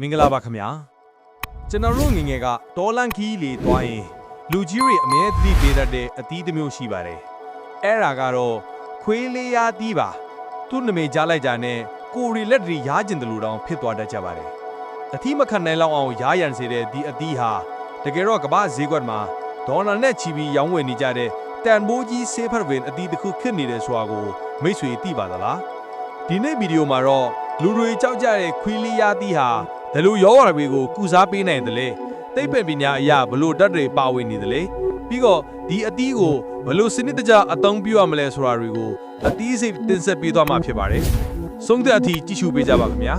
မင်္ဂလာပါခင်ဗျာကျွန်တော်တို့ငယ်ငယ်ကဒေါ်လန်ခီးလေသွားရင်လူကြီးတွေအမြဲတမ်းပေးတတ်တဲ့အသီးတစ်မျိုးရှိပါတယ်အဲ့ဒါကတော့ခွေးလေးရာသီးပါသူ့နာမည်ကြားလိုက်ကြတဲ့ကိုရီလက်တွေရားကျင်တယ်လို့တောင်ဖြစ်သွားတတ်ကြပါတယ်အသီးမခံနိုင်လောက်အောင်ရားရန်စေတဲ့ဒီအသီးဟာတကယ်တော့ကမ္ဘာဈေးကွက်မှာဒေါ်လာနဲ့ချီပြီးရောင်းဝယ်နေကြတဲ့တန်ဘိုးကြီးဆေးဖက်ဝင်အသီးတစ်ခုဖြစ်နေတယ်ဆိုတာကိုမိတ်ဆွေသိပါသလားဒီနေ့ဗီဒီယိုမှာတော့လူတွေကြောက်ကြတဲ့ခွေးလီယာသီးဟာ ဘယ်လိုရောဂါတွေကိုကုစားပေးနိုင်တယ်လဲသိပ္ပံပညာအရာဘယ်လိုဓာတ်တွေပါဝင်နေတယ်လဲပြီးတော့ဒီအသီးကိုဘယ်လိုစနစ်တကျအသုံးပြုရမလဲဆိုတာတွေကိုအသီးစိတ်တင်ဆက်ပေးသွားမှာဖြစ်ပါတယ်ဆုံးသက်အထိကြည့်ရှုပေးကြပါခင်ဗျာ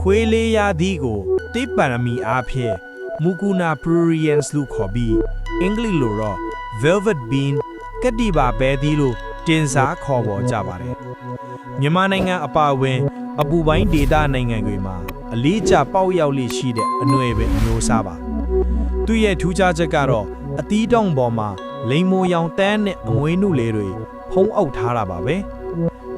ခွေးလေးရာသီးကိုတိပ္ပရမီအားဖြင့်မူကူနာပရူရီယန်စ်လို့ခေါ်ပြီးအင်္ဂလိပ်လိုတော့ velvet bean ကတိပါပဲသီးလို့တင်စားခေါ်ပေါ်ကြပါတယ်မြန်မာနိုင်ငံအပါအဝင် အပူပိုင်းဒေသနိုင်ငံတွေမှာအလေးကျပေါက်ရောက်လေးရှိတဲ့အနွယ်ပဲအမျိုးအစားပါသူ့ရဲ့ထူးခြားချက်ကတော့အသီးတောင်ပေါ်မှာလိမ်မိုရောင်တန်းနဲ့အမွေးနုလေးတွေဖုံးအုပ်ထားတာပါပဲ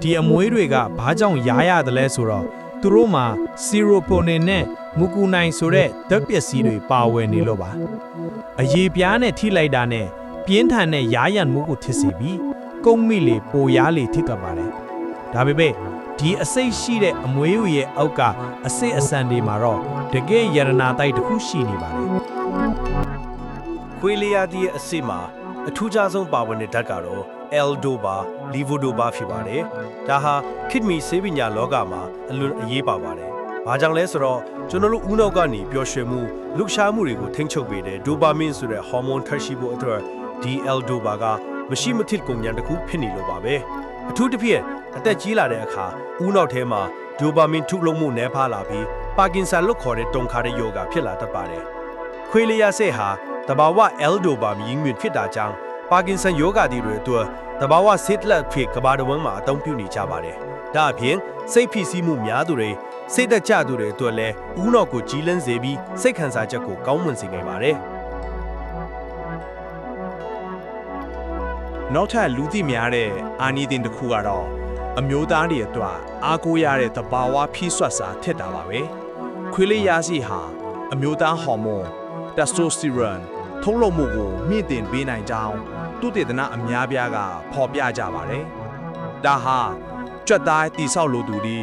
ဒီအမွေးတွေကဘာကြောင့်ရားရတယ်လဲဆိုတော့သူတို့မှာစီရိုပိုနင်နဲ့မူကူနိုင်ဆိုတဲ့ဓာတ်ပစ္စည်းတွေပါဝင်နေလို့ပါအရေးပြားနဲ့ထိလိုက်တာနဲ့ပြင်းထန်တဲ့ရားရန်မှုကိုထစ်စီပြီးကုန်းမိလေပိုရားလေထိကပ်ပါတယ်ဒါပေမဲ့ ဒီအစိတ်ရှိတဲ့အမွေးရဲ့အောက်ကအစစ်အဆန်တွေမှာတော့တကယ်ယရနာတိုက်တစ်ခုရှိနေပါတယ်ခွေးလျာသီးရဲ့အစစ်မှာအထူးခြားဆုံးပါဝင်တဲ့ဓာတ်ကတော့ L-DOPA, Levodopa ဖြစ်ပါတယ်။ဒါဟာခစ်မီဆေးပညာလောကမှာအလွန်အရေးပါပါတယ်။ဘာကြောင့်လဲဆိုတော့ကျွန်တော်တို့ဦးနောက်ကနေပျော်ရွှင်မှုလှုပ်ရှားမှုတွေကိုထိန်းချုပ်ပေးတဲ့ဒိုပါမင်းဆိုတဲ့ဟော်မုန်းထွက်ရှိဖို့အတွက်ဒီ L-DOPA ကမရှိမဖြစ်ကုန်ညာတစ်ခုဖြစ်နေလို့ပါပဲ။အထူးသဖြင့် အသက်ကြီးလာတဲ့အခါဦးနောက်ထဲမှာဒိုပါမင်းထုတ်လုပ်မှုနည်းပါးလာပြီးပါကင်ဆန်လို့ခေါ်တဲ့တုံခါတဲ့ယောဂဖြစ်လာတတ်ပါတယ်။ခွေးလျာဆဲဟာတဘာဝ L ဒိုပါမြင်းမြင့်ဖြစ်တာကြောင့်ပါကင်ဆန်ယောဂါဒီတွေအတွက်တဘာဝစစ်လက်ဖြစ်ကဘာတဝန်းမှာအသုံးပြုနေကြပါတယ်။ဒါအပြင်စိတ်ဖိစီးမှုများသူတွေစိတ်သက်ကြသူတွေအတွက်လည်းဦးနောက်ကိုကြီးလန်းစေပြီးစိတ်ခံစားချက်ကိုကောင်းမွန်စေနိုင်ပါတယ်နောက်ထပ်လူသိများတဲ့အာနီတင်တစ်ခုကတော့ အမျိုးသားတွေအတွက်အားကိုးရတဲ့သဘာဝဖြည့်ဆွတ်စာထက်တာပါပဲခွေးလေးရစီဟာအမျိုးသားဟော်မုန်းတက်စတိုစတီရွန်ထုံးလုံးမှုကိုမြင့်တင်ပေးနိုင်ကြောင်းသူတေသနအများပြားကဖော်ပြကြပါတယ်ဒါဟာကြွက်သားတိဆောက်လိုသူတွေ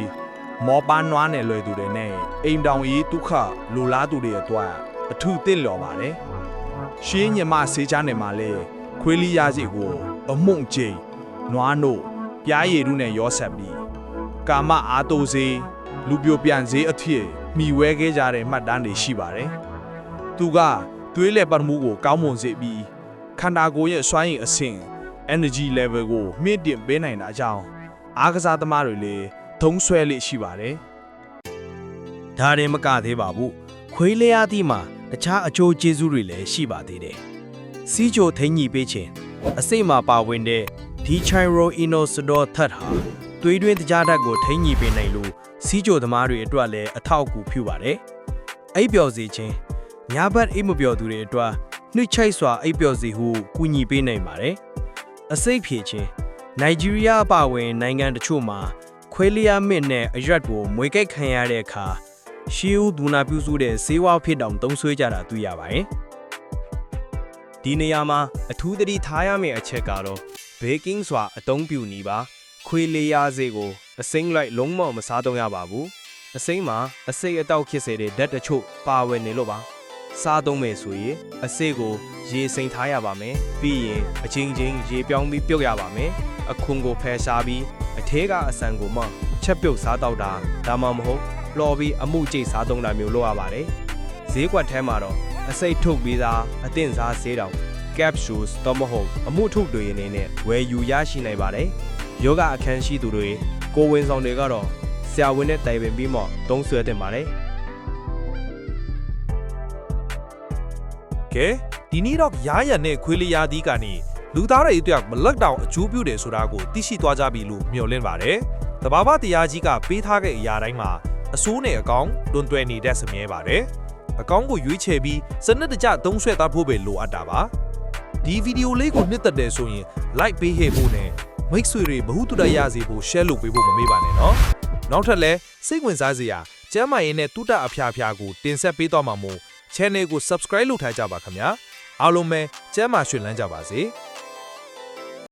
မောပန်းနွားနယ်လွယ်သူတွေနဲ့အိမ်တောင်ရေးဒုက္ခလိုလားသူတွေအတွက်အထူးတင့်လျော်ပါတယ်ရှင်းညမဆေးချားနယ်မှာလဲခွေးလီရစီကိုအမုံကျိန်နွားနို့ ပြားရည်တို့နဲ့ရောဆက်ပြီးကာမအာတိုစေးလူပြိုပြန်စေးအဖြစ်မိဝဲခဲ့ကြတဲ့မှတ်တမ်းတွေရှိပါတယ်။သူကသွေးလက်ပတ်မှုကိုကောင်းမွန်စေပြီးခန္ဓာကိုယ်ရဲ့စွမ်းရည်အဆင့် energy level ကိုမြင့်တင်ပေးနိုင်တာကြောင့်အားကစားသမားတွေလည်းထုံးဆွဲလေးရှိပါတယ်။။ဒါရင်မကသေးပါဘူး။ခွေးလျာသီးမှာတခြားအကျိုးကျေးဇူးတွေလည်းရှိပါသေးတယ်။စီးချိုထိန်းညှိပေးခြင်းအစိတ်မှာပါဝင်တဲ့ Dichiro-inositol သတ်ဟာသွေးတွင်းတကြားဓာတ်ကိုထိန်းညှိပေးနိုင်လို့စီးချိုသမားတွေအတွက်လည်းအထောက်အကူပြုပါတယ်။အိပ်ပျော်စေခြင်းညာဘက်အိပ်မပျော်သူတွေအတွက်နှိမ့်ချိတ်စွာအိပ်ပျော်စေဟုကူညီပေးနိုင်ပါတယ်။အစိတ်ဖြည့်ခြင်းနိုင်ဂျီးရီးယားအပါအဝင်နိုင်ငံတချို့မှာခွေးလျာမစ်နဲ့အရွက်ကိုမွေကိတ်ခံရတဲ့အခါရှီးဦးဒူနာပြုစုတဲ့ဈေးဝါးဖြစ်တောင်သုံးဆွဲကြတာတွေ့ရပါတယ်။ဒီနေရာမှာအထူးသတိထားရမယ့်အချက်ကတော့ ဘေကင်းစွာအသုံးပြုနေပါခွေးလေးရစေးကိုအစိမ့်လိုက်လုံးဝမစားတော့ရပါဘူးအစိမ့်မှာအစိတ်အတောက်ဖြစ်စေတဲ့ဓာတ်တချို့ပါဝင်နေလို့ပါစားသုံးမယ်ဆိုရင်အစိတ်ကိုရေစိမ်ထားရပါမယ်ပြီးရင်အချင်းချင်းရေပြောင်းပြီးပြုတ်ရပါမယ်အခွန်ကိုဖယ်ရှားပြီးအထဲကအဆန်ကိုမှချက်ပြုတ်စားတော့တာဒါမှမဟုတ်လော်ပြီးအမှုကျိတ်စားသုံးတာမျိုးလုပ်ရပါတယ်ဈေးကွက်ထဲမှာတော့အစိတ်ထုတ်ပြီးသားအသင့်စားဆေးတောင် capsules တော့မဟုတ်အမှုထုတ်တွေအနေနဲ့ဝယ်ယူရရှိနိုင်ပါတယ်။ယောဂအခန်းရှိသူတွေကိုယ်ဝန်ဆောင်တွေကတော့ဆရာဝန်နဲ့တိုင်ပင်ပြီးမှသုံးဆွဲတင်ပါတယ်ကဲဒီနေ့တော့ရားရံနဲ့ခွေးလေးရာသီးကနေလူသားတွေအတွက်မလက်တောင်အကျိုးပြုတယ်ဆိုတာကိုသိရှိသွားကြပြီလို့မျှော်လင့်ပါတယ်။တဘာဝတရားကြီးကပေးထားတဲ့အရာတိုင်းမှာအစိုးနဲ့အကောင်တွန်တွဲနေတတ်စမြဲပါတယ်။အကောင်ကိုရွေးချယ်ပြီးစနစ်တကျသုံးဆွဲသားဖို့ပဲလိုအပ်တာပါ။ ဒီဗီဒီယိုလေးကိုနှစ်သက်တယ်ဆိုရင် like ပေးဟဲ့ဖို့နဲ့မိတ်ဆွေတွေဘ ഹു တုဒရရစေဖို့ share လုပ်ပေးဖို့မမေ့ပါနဲ့နော်။နောက်ထပ်လည်းစိတ်ဝင်စားစရာကျမ်းမာရေးနဲ့တုတအဖျားဖျားကိုတင်ဆက်ပေးသွားမှာမို့ channel ကို subscribe လုပ်ထားကြပါခင်ဗျာအားလုံးပဲကျမ်းမာရွှင်လန်းကြပါစေ။